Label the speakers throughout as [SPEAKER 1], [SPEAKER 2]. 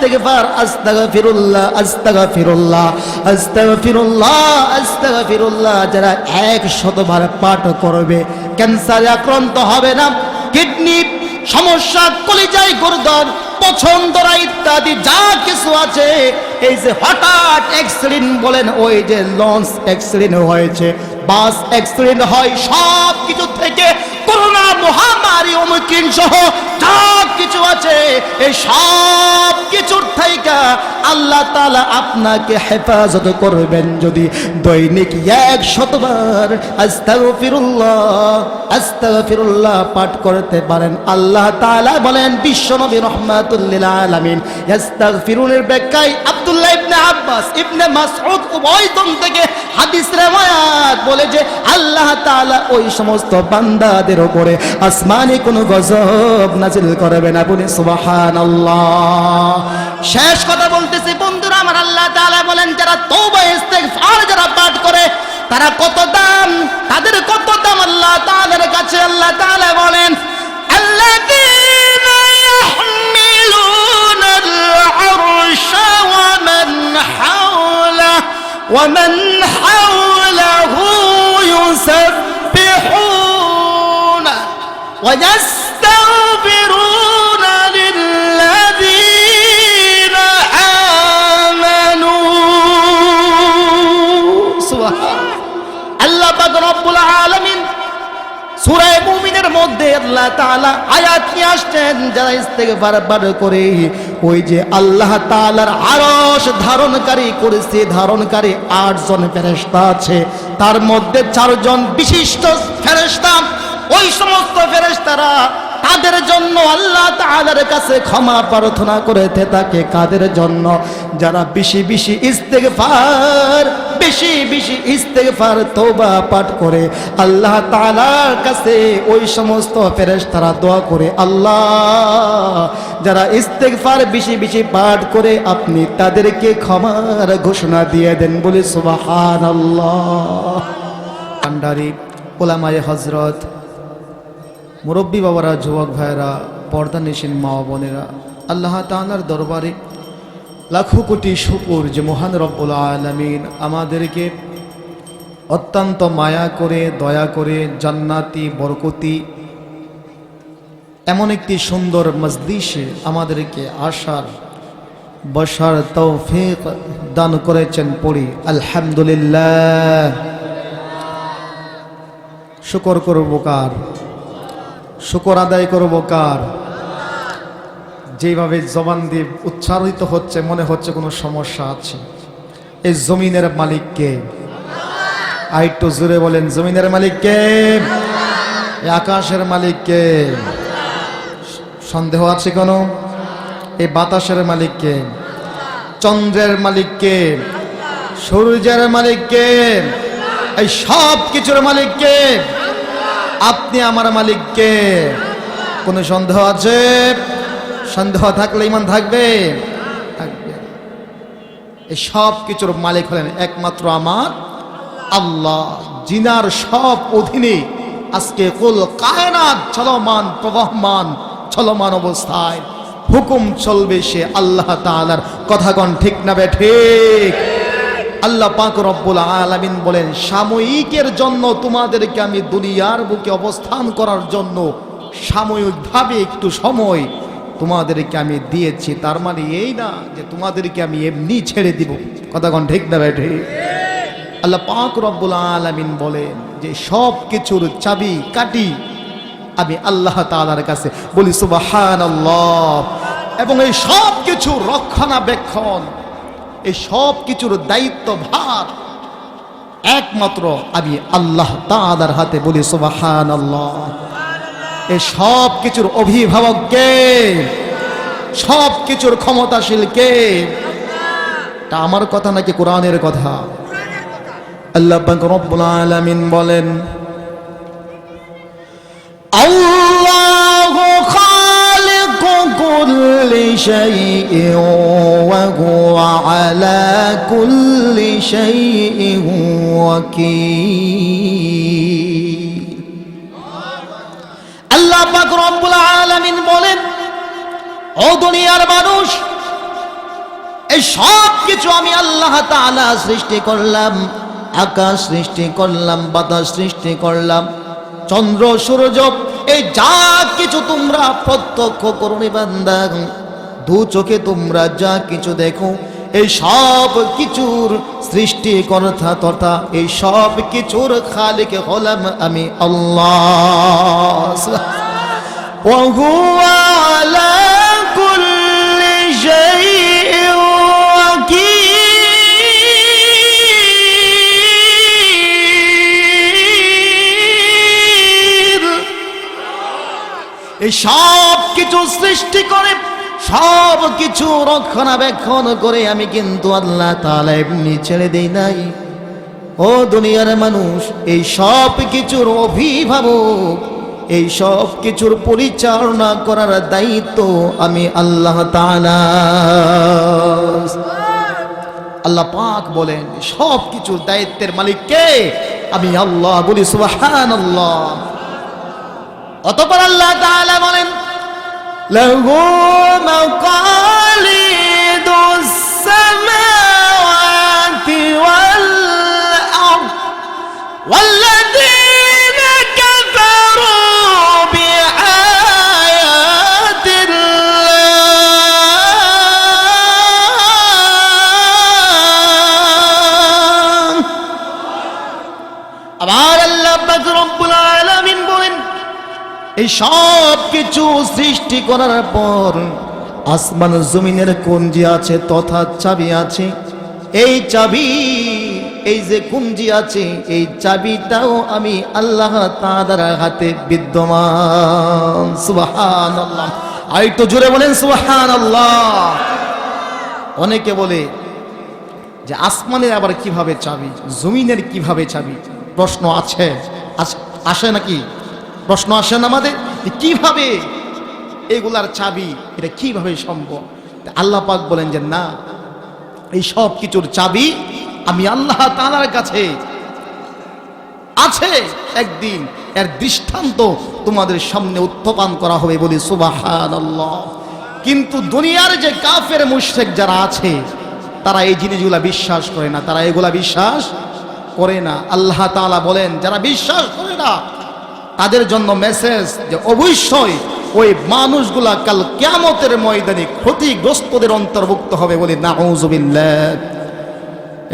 [SPEAKER 1] ইস্তেগফার আস্তাগফিরুল্লাহ আস্তাগফিরুল্লাহ আস্তাগফিরুল্লাহ আস্তাগফিরুল্লাহ। যারা এক শতবার পাঠ করবে, ক্যান্সারে আক্রান্ত হবে না, কিডনি সমস্যা, কলিজায় গুরুদর পছন্দরা ইত্যাদি, যা কিছু আছে। এই যে হঠাৎ অ্যাক্সিডেন্ট বলেন, ওই যে লঞ্চ অ্যাক্সিডেন্ট হয়েছে বাস অ্যাক্সিডেন্ট হয় সব কিছু থেকে করোনা মহামারী অমুকিন সহ যা কিছু আছে, এই সব কিছুর থেকে আল্লাহ তাআলা আপনাকে হেফাজত করবেন যদি দৈনিক এক শতবার আস্তাগফিরুল্লাহ আস্তাগফিরুল্লাহ পাঠ করতে পারেন। আল্লাহ তাআলা বলেন, বিশ্বনবী রহমাতুল্লিল আলামিন ইস্তাগফিরুনের ব্যাখ্যায় আব্দুল্লাহ ইবনে আব্বাস, ইবনে মাসউদ উভয়জন থেকে হাদিস রিওয়ায়াত বলে যে আল্লাহ তাআলা ওই সমস্ত বান্দাদের উপরে আসমানি কোনো গজব নাজিল করবে না বলে সুবহানাল্লাহ শেষ কথা বলতেছি বন্ধুরা আমার আল্লাহ তাআলা বলেন যারা তওবা ইস্তেগফার যারা পাঠ করে তারা কত দাম তাদের কত দাম আল্লাহ তাআলার কাছে আল্লাহ তাআলা বলেন الذين يحملون العرش ومن حوله ومن حوله يسبحون ويستغفرون للذين آمنوا. سبحان الله. رب العالمين আলামিন সূরা মুমিনের মধ্যে আল্লাহ তাআলা আয়াত নিয়ে আসছেন যারা ইস্তেগফার বার করে। ওই যে আল্লাহ তাআলার আরশ ধারণকারী করেছে, ধারণকারী আটজন ফেরেশতা আছে। তার মধ্যে চারজন বিশিষ্ট ফেরেশতা। ওই সমস্ত ফেরেশতারা তাদের জন্য আল্লাহ তাআলার কাছে ক্ষমা প্রার্থনা করেতে থাকে কাদের জন্য? যারা বেশি বেশি ইস্তেগফার, বেশি বেশি ইস্তেগফার, তওবা পাঠ করে, আল্লাহ তাআলার কাছে ওই সমস্ত ফেরেশতারা দোয়া করে, আল্লাহ, যারা ইস্তেগফার বেশি বেশি পাঠ করে, আপনি তাদেরকে ক্ষমার ঘোষণা দিয়ে দেন, বলে সুবহানাল্লাহ। আন্ডারি ওলামায়ে হযরত মুরব্বী বাবারা, যুবক ভাইয়েরা, পর্দা নিশিন মা বোনেরা, আল্লাহ তাআলার দরবারে লাখো কোটি শুকুর যে মহান রব্বুল আলমিন আমাদেরকে অত্যন্ত মায়া করে, দয়া করে জান্নাতি, বরকতি, এমন একটি সুন্দর মজলিসে আমাদেরকে আসার, বসার তৌফিক দান করেছেন পড়ি। আলহামদুলিল্লাহ। শুকর করব কার? শুকর আদায় করব কার? যেভাবে জবান দিয়ে উচ্চারিত হচ্ছে, মনে হচ্ছে কোনো সমস্যা আছে। এই জমিনের মালিককে আর একটু জোরে বলেন, জমিনের মালিককে আকাশের মালিককে সন্দেহ আছে কোনো? এই বাতাসের মালিককে চন্দ্রের মালিককে সূর্যের মালিককে এই সব কিছুর মালিককে আপনি আমার মালিককে কোনো সন্দেহ আছে? সন্দেহ থাকলে ইমান থাকবে? থাকবে। এই সব কিছুর মালিক হলেন একমাত্র আমার আল্লাহ, জিনার সব অধীনে আজকে কুল কায়নাত চলমান, প্রবহমান, চলমান অবস্থায় হুকুম চলবে সে আল্লাহ তাআলার। কথাগণ ঠিক না বে ঠিক? আল্লাহ পাক রব্বুল আলামিন বলেন, সাময়িকের জন্য তোমাদেরকে আমি দুনিয়ার বুকে অবস্থান করার জন্য সাময়িকভাবে একটু সময় তোমাদেরকে আমি দিয়েছি। তার মানে এই না যে তোমাদেরকে আমি এমনি ছেড়ে দিব। কথা কথাগণ ঠিক না বে ঠিক। আল্লাহ পাক রব্বুল আলামিন বলেন যে সব কিছুর চাবি কাটি আমি আল্লাহ তাআলার কাছে বলি, সুবহানাল্লাহ। এবং এই সব কিছু রক্ষণাবেক্ষণ এই সব কিছুর দায়িত্ব ভার। একমাত্র আমি আল্লাহ তাআলার হাতে বলি সুবহানাল্লাহ। এই সব কিছুর অভিভাবক কে? সব কিছুর ক্ষমতাশীল কে? তা আমার কথা নাকি কোরআনের কথা? আল্লাহ বলেন আল্লাহু ওয়া হুয়া আলা কুল্লি শাইইন ওয়াকিল আল্লাহ পাক রব্বুল আলামিন বলেন, ও দুনিয়ার মানুষ এই সব কিছু আমি আল্লাহ তাআলা সৃষ্টি করলাম, আকাশ সৃষ্টি করলাম, বাতাস সৃষ্টি করলাম, চন্দ্র, সূর্য, এই যা কিছু তোমরা প্রত্যক্ষ করুনি বান্দা দু চোখে তোমরা যা কিছু দেখো, এই সব কিছুর সৃষ্টিকর্তা তথা এই সব কিছুর খালিক হলাম আমি আল্লাহ। এই সব কিছু সৃষ্টি করে সব কিছু রক্ষণাবেক্ষণ করে আমি কিন্তু আল্লাহ তালা এমনি ছেড়ে দেই নাই। ও দুনিয়ার মানুষ, এই সব কিছুর অভিভাবক, এই সব কিছুর পরিচালনা করার দায়িত্ব আমি আল্লাহ তাআলা। আল্লাহ পাক বলেন সব কিছুর দায়িত্বের মালিক কে? আমি আল্লাহ বলি, সুবহানাল্লাহ। অতপর আল্লাহ বলেন له مقاليد السماوات والأرض والذي এই সব কিছু সৃষ্টি করার পর আসমান জমিনের কুঞ্জি আছে, তথা চাবি আছে। এই চাবি, এই যে কুঞ্জি আছে, এই চাবিটাও আমি আল্লাহ তাআলার হাতে বিদ্যমান। সুবহানাল্লাহ। আর একটু জোরে বলেন, সুবহানাল্লাহ। অনেকে বলে যে আসমানের আবার কীভাবে চাবি, জমিনের কীভাবে চাবি? প্রশ্ন আছে। আসে নাকি? প্রশ্ন আসেন আমাদের কীভাবে এগুলার চাবি, এটা কীভাবে সম্ভব? আল্লাহ পাক বলেন যে, না, এই সব কিছুর চাবি আমি আল্লাহ তালার কাছে আছে। একদিন এর দৃষ্টান্ত তোমাদের সামনে উত্থাপন করা হবে বলি সুবহানাল্লাহ। কিন্তু দুনিয়ার যে কাফের, মুশরিক যারা আছে, তারা এই জিনিসগুলা বিশ্বাস করে না। তারা এগুলা বিশ্বাস করে না। আল্লাহ তাআলা বলেন, যারা বিশ্বাস করে না তাদের জন্য মেসেজ যে অবশ্যই ওই মানুষগুলা কাল কিয়ামতের ময়দানে ক্ষতিগ্রস্তদের অন্তর্ভুক্ত হবে বলে নাউজুবিল্লাহ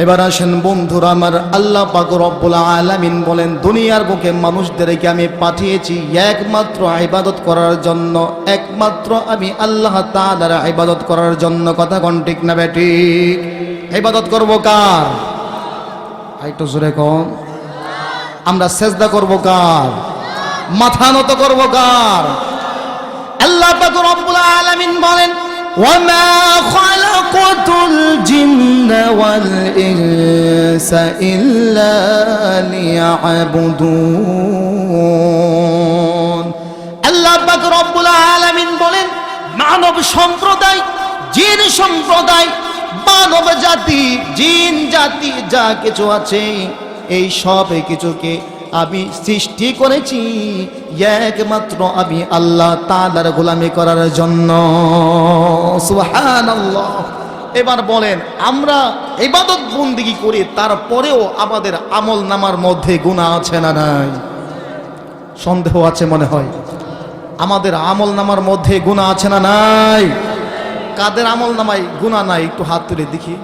[SPEAKER 1] এবার আসেন বন্ধুরা, আমার আল্লাহ পাক রব্বুল আলামিন বলেন, দুনিয়ার বুকে মানুষদেরকে আমি পাঠিয়েছি একমাত্র ইবাদত করার জন্য, একমাত্র আমি আল্লাহ তাআলার ইবাদত করার জন্য। কথা কোন ঠিক না বেটি ইবাদত করব কার? একটু জোরে কোন আমরা সেজদা করব কার? মাথা নত করব কার আল্লাহ পাক রব্বুল আলামিন বলেন وما خلقت الجن والإنس إلا ليعبدون আল্লাহ পাক রব্বুল আলামিন বলেন মানব সম্প্রদায় জিন সম্প্রদায় মানব জাতি জিন জাতি যা কিছু আছে এই সব কিছুকে আমি সৃষ্টি করেছি একমাত্র আমি আল্লাহ তাআলার গোলামি করার জন্য। এবার বলেন, আমরা ইবাদত বন্দিগি করি, তারপরেও আমাদের আমল নামার মধ্যে গুনাহ আছে না নাই? সন্দেহ আছে মনে হয়? আমাদের আমল নামার মধ্যে গুণা আছে না নাই? কাদের আমল নামায় গুণা নাই? একটু হাত তুলে দেখি।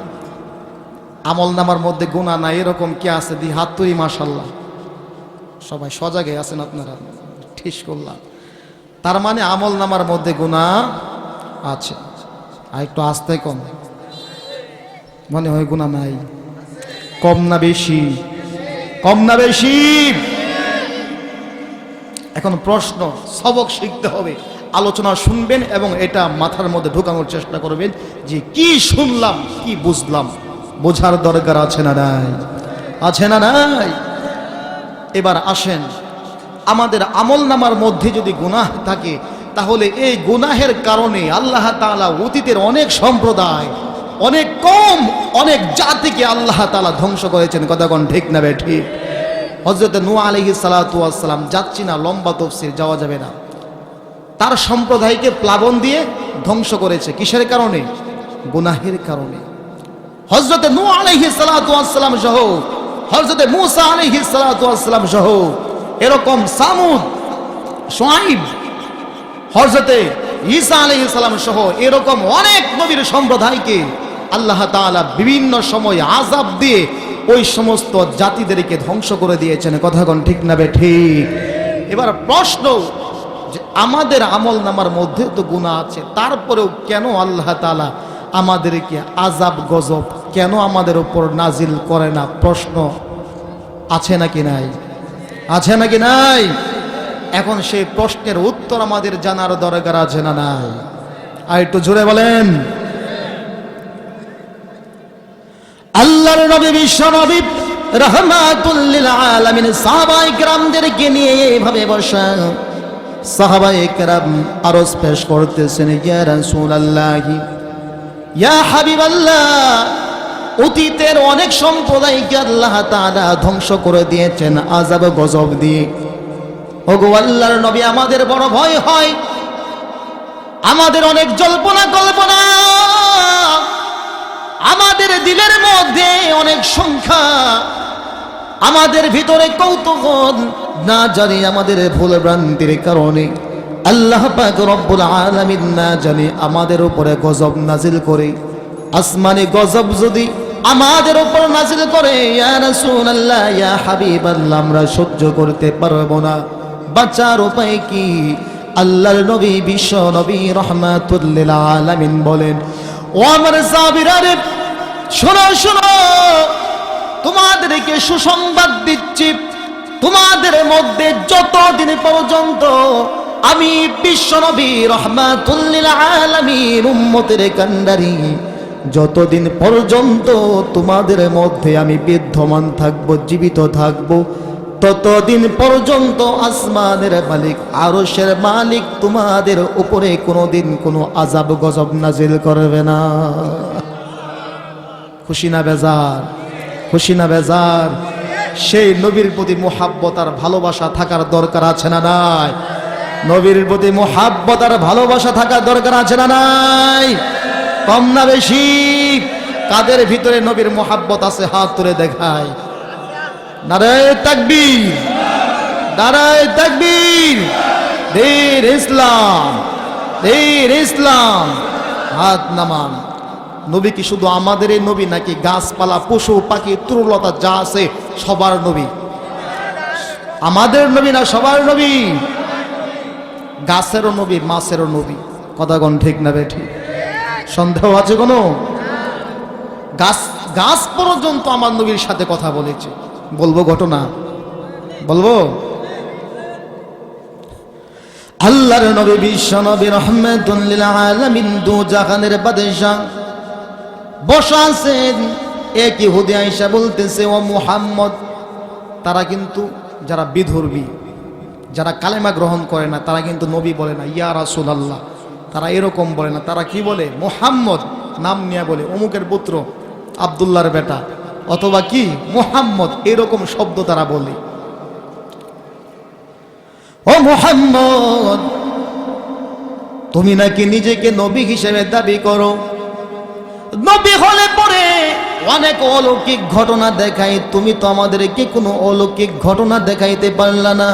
[SPEAKER 1] আমল নামার মধ্যে গুণা নাই, এরকম কি আছে? দি হাত তুলি মাশাল্লাহ সবাই সজাগে আছেন আপনারা। ঠিক করলাম। তার মানে আমল নামার মধ্যে গুণা আছে। আর একটু আস্তে কম। মনে হয় গুণা নাই। কম না বেশি? কম না বেশি? এখন প্রশ্ন, সবক শিখতে হবে। আলোচনা শুনবেন এবং এটা মাথার মধ্যে ঢোকানোর চেষ্টা করবেন যে কি শুনলাম, কি বুঝলাম। বোঝার দরকার আছে না নাই? আছে না নাই? এবার আসেন। আমাদের আমল নামার মধ্যে যদি গুনাহ থাকে, তাহলে এই গুনাহের কারণে আল্লাহ তাআলা অতীতের অনেক সম্প্রদায়, অনেক কম অনেক জাতিকে আল্লাহ তালা ধ্বংস করেছেন। কথা কোন ঠিক না বে ঠিক। হজরত নু আলহি সালাতাম যাচ্ছি না, লম্বা তফসির যাওয়া যাবে না। তার সম্প্রদায়কে প্লাবন দিয়ে ধ্বংস করেছে। কিসের কারণে? গুনাহের কারণে। হজরতে নু আলহি সালাম সহ হজরতে মুসা আলহি সালাম সহ এরকম সামুদ, সোয়াইব হজরতে ঈসা আলহি সালাম সহ এরকম অনেক নবীর সম্প্রদায়কে আল্লাহ তাআলা বিভিন্ন সময় আজাব দিয়ে ওই সমস্ত জাতিদেরকে ধ্বংস করে দিয়েছেন। কথা কোন ঠিক না বে ঠিক? এবার প্রশ্ন, যে আমাদের আমল নামার মধ্যে তো গুণা আছে, তারপরেও কেন আল্লাহ তাআলা আমাদেরকে আজাব গজব কেন আমাদের উপর নাজিল করে না? প্রশ্ন আছে নাকি নাই? আছে নাকি নাই? এখন সেই প্রশ্নের উত্তর আমাদের জানার দরকার আছে না নাই? আর একটু জোরে বলেন। আল্লাহর নবী বিশ্বনবী রহমাতুল্লিল আলামিন সাহাবাই গ্রামদেরকে নিয়ে এইভাবে বসেন। সাহাবাই কেরাম আরজ পেশ করতেছেন, ইয়া রাসূলুল্লাহ, ইয়া হাবিবাল্লাহ অতীতের অনেক সম্প্রদায়কে আল্লাহ তাআলা ধ্বংস করে দিয়েছেন, আযাব গজব দিয়ে। ওগো আল্লাহর নবী, আমাদের বড় ভয় হয়। আমাদের অনেক জল্পনা কল্পনা। আমাদের দিলের মধ্যে অনেক সংখ্যা। আমাদের ভিতরে কৌতূহল না জানি আমাদের ভুল ভ্রান্তির কারণে। আল্লাহ পাক রব্বুল আলামিন না জানি আমাদের উপরে গজব নাজিল করে। আসমানি গজব যদি আমাদের উপর নাজিল করে, ইয়া রাসূলুল্লাহ, ইয়া হাবিবাল্লাহ, আমরা সহ্য করতে পারব না। বাঁচার উপায় কি? আল্লাহর নবী, বিশ্ব নবী, রহমাতুল্লিল আলামিন বলেন, ও আমার সাবিরারে শোনো শোনো, তোমাদেরকে সুসংবাদ দিচ্ছি। তোমাদের মধ্যে যতদিন পর্যন্ত আমি বিশ্বনবী রহমাতুল্লিল আলামিন, উম্মতের কান্ডারি যতদিন পর্যন্ত তোমাদের মধ্যে আমি বিদ্যমান থাকব, জীবিত থাকব, ততদিন পর্যন্ত আসমানের মালিক, আরশের মালিক তোমাদের উপরে কোনোদিন কোনো আজাব গজব নাজিল করবে না। খুশি না বেজার? খুশি না বেজার? সেই নবীর প্রতি মোহাব্বত আর ভালোবাসা থাকার দরকার আছে না নাই? নবীর প্রতি মোহাব্বত আর ভালোবাসা থাকার দরকার আছে না নাই? কম না বেশি। কাদের ভিতরে নবীর মোহাব্বত আছে, হাত তুলে দেখায় নারায় তাকবীর নারায় তাকবীর। দীর ইসলাম দীর ইসলাম। হাত নামান। নবী কি শুধু আমাদের নবী নাকি গাছপালা, পশু, পাখি তরুলতা যা আছে সবার নবী? আমাদের নবী না সবার নবী? গাছেরও নবী, মাছেরও নবী। কথা কোন ঠিক না বে ঠিক? সন্দেহ আছে কোনো? গাছ গাছ পর্যন্ত আমার নবীর সাথে কথা বলেছে। বলব ঘটনা? বলব? আল্লাহর নবী বিশ্ব নবী রহমতুল্লিল আলামিন দু জাহানের বাদশাহ। বসা এক ইহুদি আইসা বলতেছে, ও মুহাম্মদ, তারা কিন্তু যারা বিধর্মী, যারা কালেমা গ্রহণ করে না, তারা কিন্তু নবী বলে না। ইয়া রাসুল আল্লাহ তারা এরকম বলে না। তারা কি বলে? মোহাম্মদ নাম নিয়ে বলে, অমুকের পুত্র আবদুল্লাহর বেটা। অথবা কি? মোহাম্মদ, এরকম শব্দ তারা বলে। ও মোহাম্মদ, তুমি নাকি নিজেকে নবী হিসেবে দাবি করো? নবী হলে পরে অনেক অলৌকিক ঘটনা দেখাই তুমি তো আমাদেরকে কোনো অলৌকিক ঘটনা দেখাইতে পারলা না।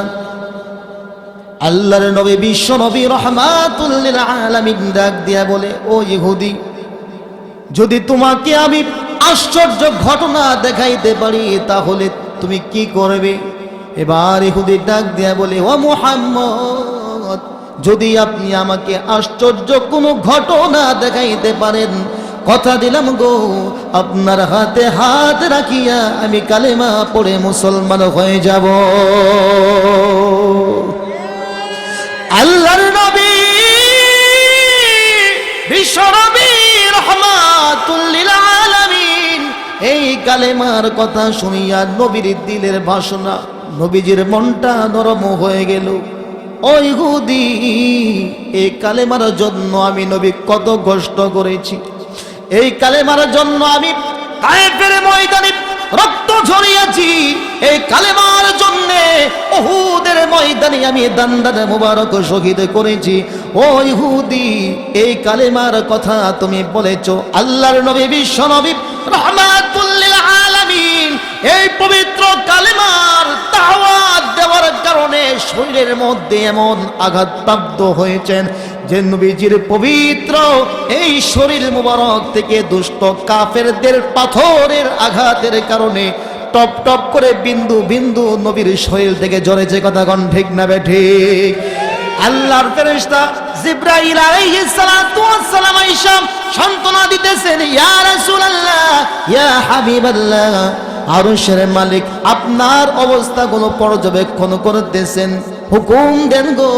[SPEAKER 1] আল্লাহর নবী, বিশ্ব নবী রহমাতুল্লিল আলামিন ডাক দিয়া বলে, ও ইহুদি, যদি তোমাকে আমি আশ্চর্য ঘটনা দেখাইতে পারি, তাহলে তুমি কি করবে? এবার ইহুদি ডাক দিয়া বলে, ও মুহাম্মদ, যদি আপনি আমাকে আশ্চর্য কোনো ঘটনা দেখাইতে পারেন, কথা দিলাম গো, আপনার হাতে হাত রাখিয়া আমি কালেমা পড়ে মুসলমান হয়ে যাব। আল্লাহর নবী, বিশ্ব নবী রহমাতুল্লিল আলামিন, এই কালেমার কথা শুনিয়া নবীর দিলের বাসনা, নবীজির মনটা নরম হয়ে গেল। ওই হুদি, এই কালেমার জন্য আমি নবী কত কষ্ট করেছি। এই কালেমার জন্য আমি কায়েফের ময়দানে রক্ত ঝরিয়েছি এই কালেমার জন্য ওহুদের ময়দানে আমি দান্দার মুবারক শহীদ করেছি। ও ইহুদি, এই কালেমার কথা তুমি বলেছ, আল্লাহর নবী, বিশ্ব নবী রহমাতুল্লিল আলামিন, এই পবিত্র কালেমার দাওয়াত দেওয়ার কারণে শরীরের মধ্যে এমন আঘাতপ্রাপ্ত হয়েছেন। যে নবীজির পবিত্র এই শরীর মুবারক থেকে দুষ্ট কাফেরদের পাথরের আঘাতের কারণে টপ টপ করে বিন্দু বিন্দু নবীর শরীর থেকে জ্বরেছে কথা কন, ঠিক না বে ঠিক? আল্লাহর ফেরেশতা জিব্রাইল আলাইহিস সালাতু ওয়াস সালাম আয়েশা সান্ত্বনা দিতেছেন, ইয়া রাসূলুল্লাহ, ইয়া হাবিবাল্লাহ, আরশের মালিক, আপনার অবস্থাগুলো পর্যবেক্ষণ করতেছেন। হুকুম দেন গো।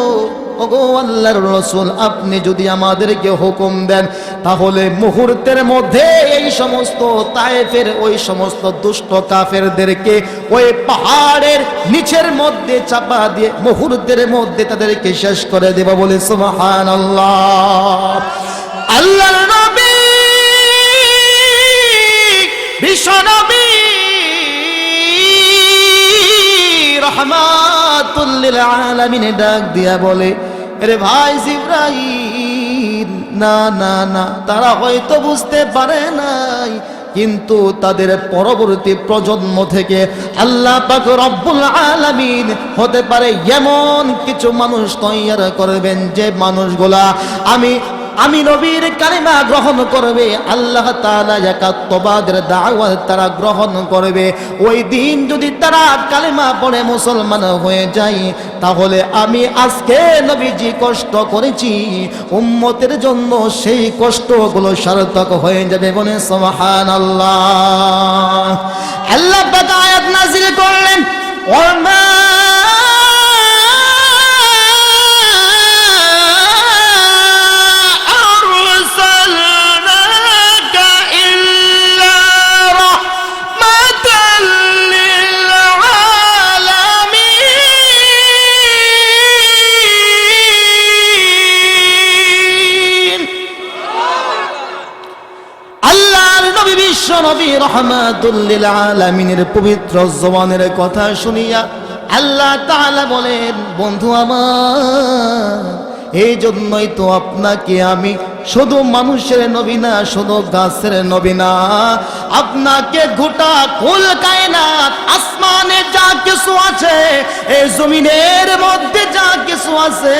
[SPEAKER 1] আল্লাহর রসুল, আপনি যদি আমাদেরকে হুকুম দেন, তাহলে মুহূর্তের মধ্যে এই সমস্ত তায়েফের, ওই সমস্ত দুষ্ট কাফেরদেরকে ওই পাহাড়ের নিচের মধ্যে চাপা দিয়ে মুহূর্তের মধ্যে তাদেরকে শেষ করে দেব বলে সুবহান আল্লাহ আল্লাহর নবী, বিশ্ব নবী রহমাতুল্লিল আলামিনে ডাক দিয়া বলে রে ভাই জিব্রাই না না না, তারা হয়তো বুঝতে পারে নাই, কিন্তু তাদের পরবর্তী প্রজন্ম থেকে আল্লাহ পাক রব্বুল আলামিন হতে পারে এমন কিছু মানুষ তৈয়ার করবেন যে মানুষগুলা, আমি আমি নবীর কালিমা গ্রহণ করবে, আল্লাহ তাআলা একাত্মবাদের দাওয়াত তারা গ্রহণ করবে। ওই দিন যদি তারা কালিমা পড়ে মুসলমান হয়ে যায়, তাহলে আমি আজকে নবীজি কষ্ট করেছি, উম্মতের জন্য সেই কষ্টগুলো সার্থক হয়ে যাবে বলে সুবহানাল্লাহ। আল্লাহ পাক আয়াত করলেন নবী রহমাতুল্লিল আলামিনের পবিত্র জবানের কথা শুনিয়া আল্লাহ তাআলা বলেন, বন্ধু আমার এই জন্যই তো আপনাকে আমি শুধু মানুষের নবী না, শুধু গাছের নবী না। আপনাকে গোটা কুল কায়নাত, আসমানে যা কিছু আছে, এই জমিনের মধ্যে যা কিছু আছে,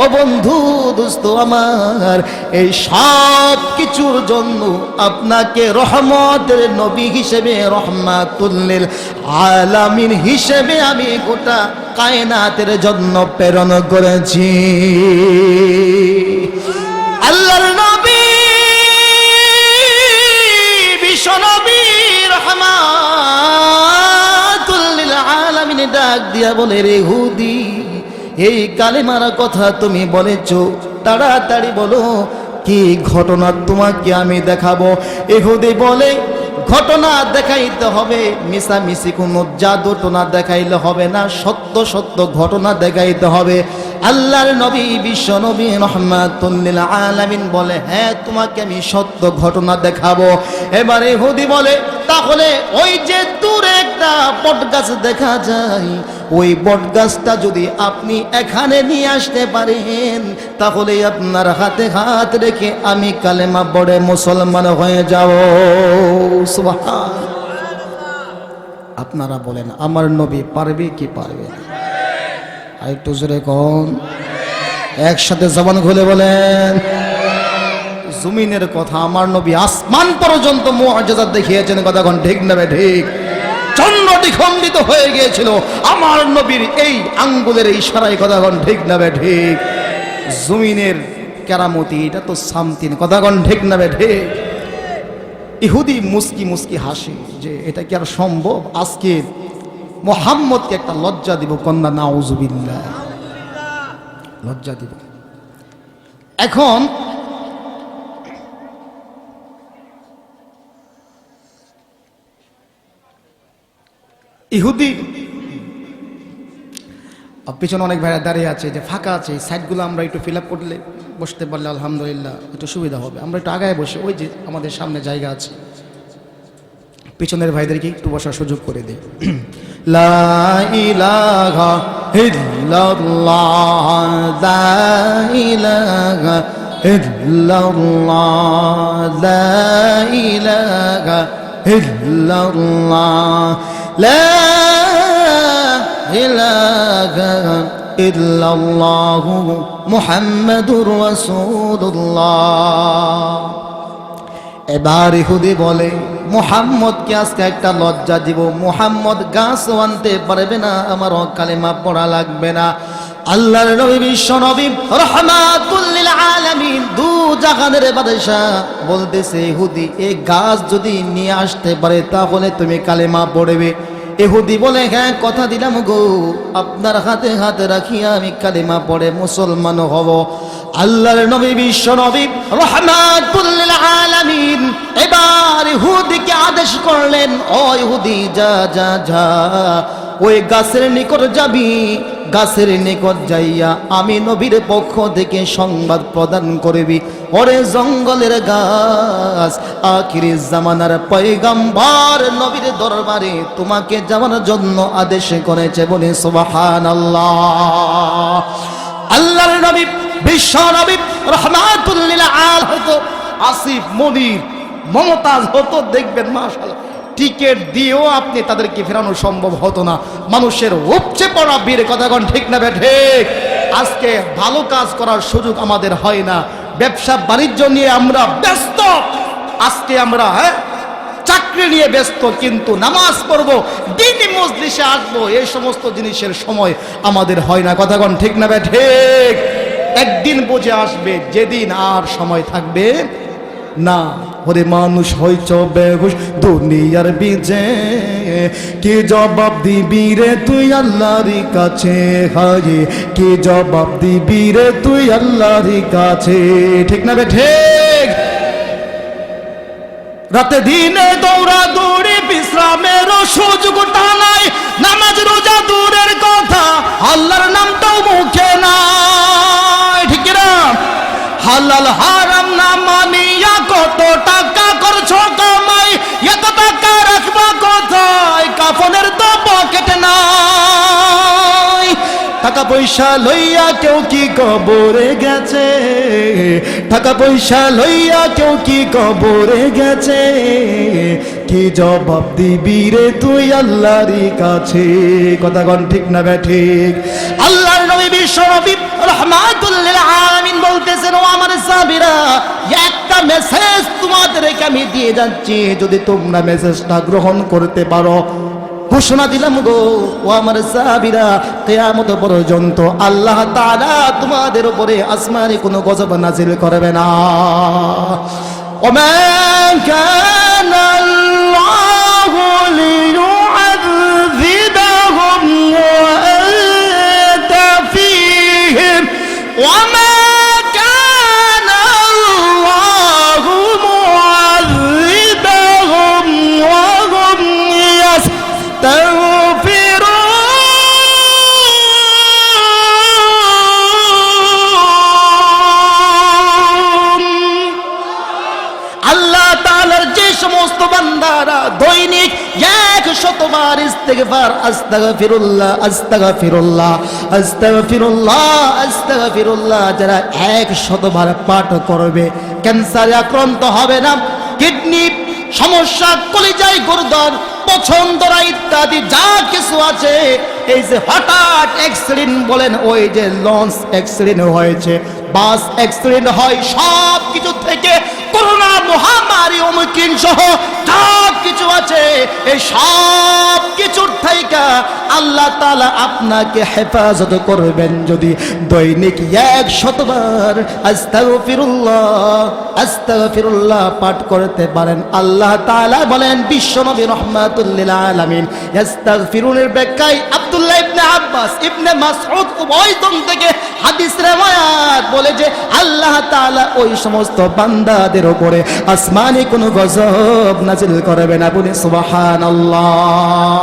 [SPEAKER 1] ও বন্ধু, দোস্ত আমার, এই সব কিছুর জন্য আপনাকে রহমতের নবী হিসেবে, রহমাতুল্লিল আলামিন হিসেবে আমি গোটা কায়নাতের জন্য প্রেরণ করেছি। আল্লাহর নবী, বিশ্ব নবী আলামিন ডাক দিয়া বলে, রে হুদি, এই কালেমার কথা তুমি বলেছ, তাড়াতাড়ি বলো, কি ঘটনা তোমাকে আমি দেখাবো? এহুদি বলে, ঘটনা দেখাইতে হবে, মিশামিশি কোনো জাদু টোনা দেখাইলে হবে না, সত্য সত্য ঘটনা দেখাইতে হবে। আল্লাহর নবী, বিশ্ব নবী রহমাতুল্লিল আলামিন বলে হ্যাঁ তোমাকে আমি সত্য ঘটনা দেখাবো। এবারে হুদি বলে, তাহলে ওই যে দূরে একটা বট গাছ দেখা যায়, ওই বট গাছটা যদি আপনি এখানে নিয়ে আসতে পারেন, তাহলে আপনার হাতে হাত রেখে আমি কালেমা বড়ে মুসলমান হয়ে যাব। আপনারা বলেন, আমার নবী পারবে কি পারবে না? আর একটু জোরে কন। একসাথে জবান খুলে বলেন, জমিনের কথা আমার নবী আসমান পর্যন্ত মুআজিজা দেখিয়েছেন কথা কোন ঠিক নেবে ঠিক? চন্দ্রটি খণ্ডিত হয়ে গিয়েছিল, আমার নবীর এই আঙ্গুলের ইশারায় কথা কোন ঠিক নেবে ঠিক? জমিনের কেরামতি, এটা তো সামতিন কোন ঠিক নেবে ঠিক? ইহুদি মুস্কি মুস্কি হাসি, যে এটা কি আর সম্ভব? আজকে মোহাম্মদকে একটা লজ্জা দিব, কন্যা, নাউজুবিল্লাহ। লজ্জা দিব। এখন ইহুদি পিছনে অনেক ভাইরা দাঁড়িয়ে আছে যে ফাঁকা আছে সাইডগুলো আমরা একটু ফিল আপ করলে বসতে পারলে আলহামদুলিল্লাহ একটু সুবিধা হবে। আমরা একটু আগায় বসে, ওই যে আমাদের সামনে জায়গা আছে। পিছনের ভাইদেরকে একটু বসার সুযোগ করে দিই লা ইলাহা ইল্লাল্লাহ লা ইলাহা ইল্লাল্লাহ লা ইলাহা ইল্লাল্লাহ লা ইলাহা ইল্লাল্লাহ মুহাম্মাদুর রাসূলুল্লাহ এবার ইহুদি বলে মোহাম্মদকে আজকে একটা লজ্জা দিব। মোহাম্মদ গাছ আনতে পারবে না আমার কালেমা পড়া লাগবে না। আল্লাহর নবী, বিশ্ব নবী রহমাতুল্লিল আলামিন দু জাহানের বাদশাহ বলতেছে, ইহুদি এই গাছ যদি নিয়ে আসতে পারে তাহলে তুমি কালেমা পড়বে। এহুদি বলে হ্যাঁ কথা দিলাম গো। আপনার হাতে হাতে রাখিয়া আমি কালিমা পড়ে মুসলমান হব। আল্লাহর নবী, বিশ্ব নবী রহমাতুল্লিল আলামিন। এবার ইহুদিকে আদেশ করলেন, ও ইহুদি, যা যা যা, ওই গাছের নিকট যাবি, গাছের নিকট যাইয়া আমি নবীর পক্ষ থেকে সংবাদ প্রদান করবি। ওরে জঙ্গলের গাছ, আখিরি জামানার পয়গাম্বার নবীর দরবারে তোমাকে যাওয়ার জন্য আদেশ করেছে বলে সুবাহান আল্লাহ আল্লাহর নবী বিশ্ব নবী রহমাতুল্লিল আল হতো, আসিফ, মনির, মমতাজ হতো, দেখবেন মাশাআল্লাহ, টিকিট দিয়েও আপনি তাদেরকে ফেরানো সম্ভব হতো না। মানুষের উপচে পড়া বীর কথাগণ ঠিক না বে, ঠিক? আজকে ভালো কাজ করার সুযোগ আমাদের হয় না। ব্যবসা বাণিজ্য নিয়ে আমরা ব্যস্ত। আজকে আমরা হ্যাঁ চাকরি নিয়ে ব্যস্ত, কিন্তু নামাজ পড়ব দিনই মজলিসে আসব, এই সমস্ত জিনিসের সময় আমাদের হয় না, কথাগণ ঠিক না বে, ঠিক? একদিন বুঝে আসবে যেদিন আর সময় থাকবে না। ওরে মানুষ হইছ বেহুশ, দুনিয়ার বিজে। কি জবাব দিবি রে তুই আল্লাহর কাছে? হায়, কি জবাব দিবি রে তুই আল্লাহর কাছে? ঠিক না বে ঠিক? রাতে দিনে দৌড়া দৌড়ি বিশ্রামের সুযোগ নাই নামাজ রোজা দূরের কথা, আল্লাহর নামটাও মুখে না হালাল হারাম না মানিয়া কত টাকা করছ কামাই? এত টাকা রাখবা কোথায়? কাফনের তো পকেট নাই টাকা পয়সা লইয়া কেউ কি কবরে গেছে? টাকা পয়সা লইয়া কেউ কি কবরে গেছে? কি জবাব দিবি রে তুই আল্লাহর কাছে? কথা কন ঠিক না বে ঠিক? আল্লাহর নবী বিশ্ব নবী রহমাতুল্লিল বলতেছেন, ও আমার সাহাবীরা, একটা মেসেজ তোমাদেরকে আমি দিয়ে যাচ্ছি। যদি তোমরা মেসেজটা গ্রহণ করতে পারো ঘোষণা দিলাম গো ও আমার সাহাবীরা কেয়ামত পর্যন্ত আল্লাহ তাআলা তোমাদের উপরে আসমানে কোনো গজব নাজিল করবে না وما كان الله ليعذبهم وأنت فيهم وما বান্দারা দৈনিক এক শতবার ইস্তেগফার, আস্তাগফিরুল্লাহ আস্তাগফিরুল্লাহ আস্তাগফিরুল্লাহ আস্তাগফিরুল্লাহ, যারা এক শতবার পাঠ করবে, ক্যান্সারে আক্রান্ত হবে না, কিডনি সমস্যা, কলিজায় গুরুদর পছন্দরা ইত্যাদি, যা কিছু আছে, এই যে হঠাৎ অ্যাক্সিডেন্ট বলেন, ওই যে লঞ্চ অ্যাক্সিডেন্ট হয়েছে বাস অ্যাক্সিডেন্ট হয় সব কিছু থেকে করোনা মহামারী অমুকিন সহ যা কিছু আছে এই সব কিছুর থেকে আল্লাহ তালা আপনাকে হেফাজত করবেন যদি দৈনিক এক শতবার আস্তাগফিরুল্লাহ আস্তাগফিরুল্লাহ পাঠ করতে পারেন। আল্লাহ তাআলা বলেন, বিশ্বনবী রহমাতুল্লিল আলামিন ইস্তাগফিরুনের ব্যাখ্যায় আব্দুল্লাহ ইবনে আব্বাস, ইবনে মাসউদ উভয়জন থেকে হাদিস রিওয়ায়াত বলে যে, আল্লাহ তাআলা ওই সমস্ত বান্দাদের উপরে আসমানে কোনো গজব নাজিল করবেন আপনি বলে, সুবহানাল্লাহ।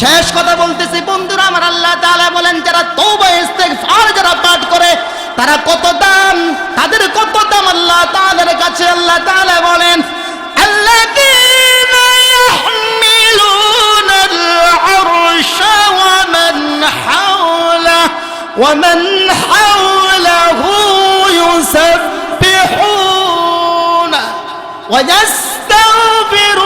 [SPEAKER 1] শেষ কথা বলতেছি বন্ধুরা আমার আল্লাহ তাআলা বলেন যারা তওবা ইস্তেগফার যারা পাঠ করে তারা কত দাম তাদের কত দাম আল্লাহ তাআলার কাছে আল্লাহ তাআলা বলেন আল্লাযীনা العرش ومن حوله ومن حوله يسبحون ويستغفرون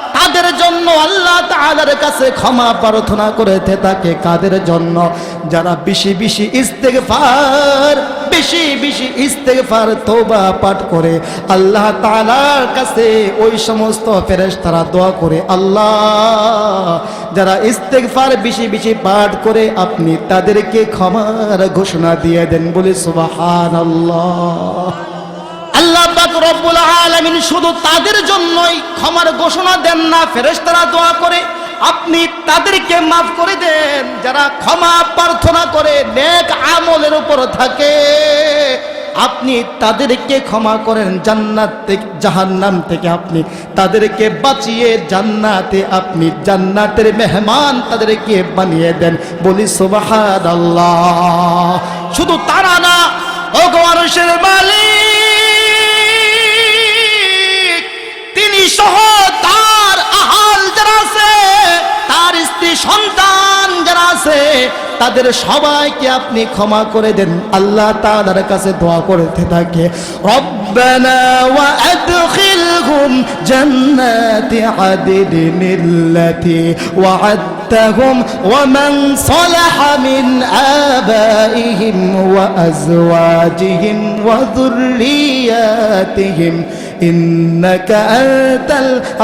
[SPEAKER 1] তাদের জন্য আল্লাহ তাআলার কাছে ক্ষমা প্রার্থনা করেতে থাকে কাদের জন্য? যারা বেশি বেশি ইস্তেগফার, বেশি বেশি ইস্তেগফার, তওবা পাঠ করে, আল্লাহ তাআলার কাছে ওই সমস্ত ফেরেশতারা দোয়া করে, আল্লাহ, যারা ইস্তেগফার বেশি বেশি পাঠ করে, আপনি তাদেরকে ক্ষমার ঘোষণা দিয়ে দেন, বলে সুবহানাল্লাহ। পাক রব্বুল আলামিন শুধু তাদের জন্যই ক্ষমার ঘোষণা দেন না, ফেরেশতারা দোয়া করে। আপনি তাদেরকে মাফ করে দেন, যারা ক্ষমা প্রার্থনা করে, নেক আমলের উপর থাকে। আপনি তাদেরকে ক্ষমা করেন, জান্নাত থেকে, জাহান্নাম থেকে আপনি তাদেরকে বাঁচিয়ে, জান্নাতে আপনি জান্নাতের মেহমান তাদেরকে বানিয়ে দেন। বলি সুবহানাল্লাহ। শুধু তারা না ভগবানের মালিক। সহ তার আহাল যারা আছে, তার স্ত্রী সন্তান যারা আছে, তাদের সবাইকে আপনি ক্ষমা করে দেন। আল্লাহ তাআলার কাছে দোয়া করতে থাকে। রব্বানা ওয়া আদখিলহুম জান্নাতি আদনিন আল্লাতি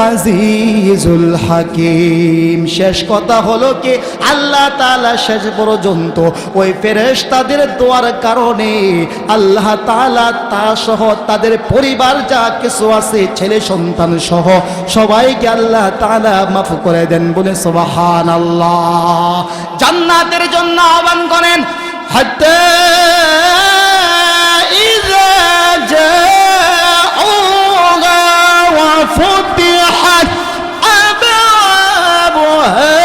[SPEAKER 1] আজিজুল হাকিম শেষ কথা হলো কি আল্লাহ তাআলা শেষ পর্যন্ত ওই ফেরেশতাদের দোয়ার কারণে আল্লাহ তাআলা তা সহ তাদের পরিবার যা কিছু আছে ছেলে সন্তান সহ সবাইকে আল্লাহ তাআলা মাফ করে দেন বলে সুবহানাল্লাহ জান্নাতের জন্য আহ্বান করেন হাত্তা ইযা جاءوها وفتحت أبوابها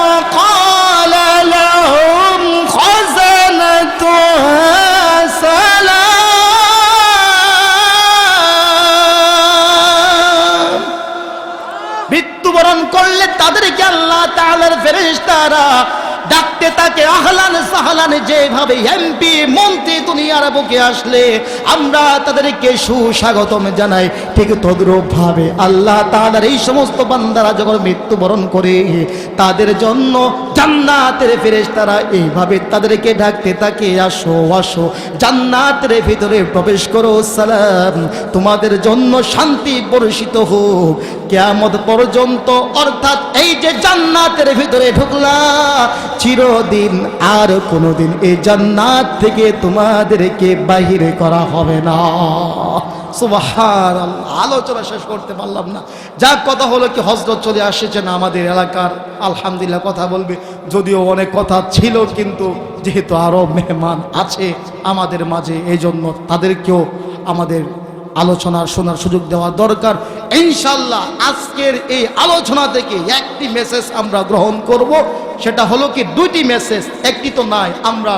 [SPEAKER 1] وقال لهم خزنتها سلام মৃত্যুবরণ করলে তাদেরকে আল্লাহ তাআলার ফেরেশতারা ডাকতে তাকে আহলান সাহলান যেভাবে এমপি, মন্ত্রী দুনিয়ার বুকে আসলে, আমরা তাদেরকে সুস্বাগতম জানাই। ঠিক তদ্রূপভাবে আল্লাহ তাদের এই সমস্ত বান্দারা যখন মৃত্যুবরণ করে, তাদের জন্য জান্নাতের ফেরেশতারা এইভাবে তাদেরকে ডাকতে তাকে আসো আসো, জান্নাতের ভিতরে প্রবেশ করো, সালাম। তোমাদের জন্য শান্তি বর্ষিত হোক। কেয়ামত পর্যন্ত অর্থাৎ এই যে জান্নাতের ভিতরে ঢুকলা, চিরদিন আর কোনোদিন এই জান্নাত থেকে তোমাদেরকে বাহিরে করা হবে না। সুবাহার আলোচনা শেষ করতে পারলাম না। যাক, কথা হলো কি, হজরত চলে আসছেন আমাদের এলাকার। আলহামদুলিল্লাহ, কথা বলবে। যদিও অনেক কথা ছিল, কিন্তু যেহেতু আরও মেহমান আছে আমাদের মাঝে এই জন্য তাদেরকেও আমাদের আলোচনার শোনার সুযোগ দেওয়া দরকার। ইনশাল্লাহ আজকের এই আলোচনা থেকে একটি মেসেজ আমরা গ্রহণ করব। সেটা হলো কি, দুইটি মেসেজ একটি তো নাই, আমরা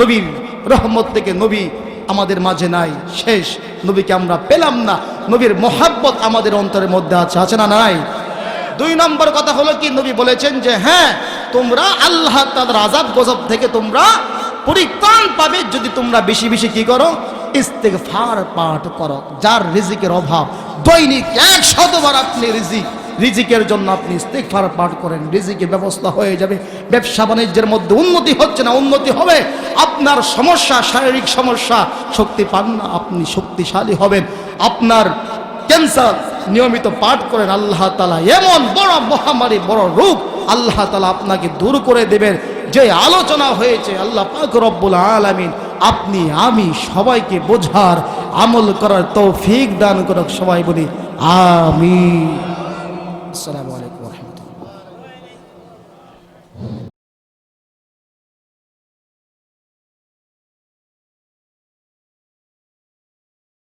[SPEAKER 1] নবীর রহমত থেকে নবী আমাদের মাঝে নাই। শেষ। নবীকে আমরা পেলাম না। নবীর মোহাব্বত আমাদের অন্তরের মধ্যে আছে। আছে না নাই? দুই নম্বর কথা হলো কি? নবী বলেছেন যে হ্যাঁ তোমরা আল্লাহ তাদের আজাব গজব থেকে তোমরা পরিত্রাণ পাবে যদি তোমরা বেশি বেশি কি করো? ইস্তেগফার পাঠ করো। যার রিজিকের অভাব। দৈনিক এক শতবার আপনি রিজিক রিজিকের জন্য আপনি ইস্তেগফার পাঠ করেন, রিজিকের ব্যবস্থা হয়ে যাবে। ব্যবসা বাণিজ্যের মধ্যে উন্নতি হচ্ছে না, উন্নতি হবে। আপনার সমস্যা, শারীরিক সমস্যা, শক্তি পান না, আপনি শক্তিশালী হবেন। আপনার ক্যান্সার নিয়মিত পাঠ করেন, আল্লাহ তালা এমন বড় মহামারী, বড় রোগ আল্লাহ তালা আপনাকে দূর করে দেবেন। যে আলোচনা হয়েছে, আল্লাহ পাক রব্বুল আলামিন আপনি, আমি সবাইকে বোঝার, আমল করার তৌফিক দান করুক, সবাই বলি আমি আসসালামু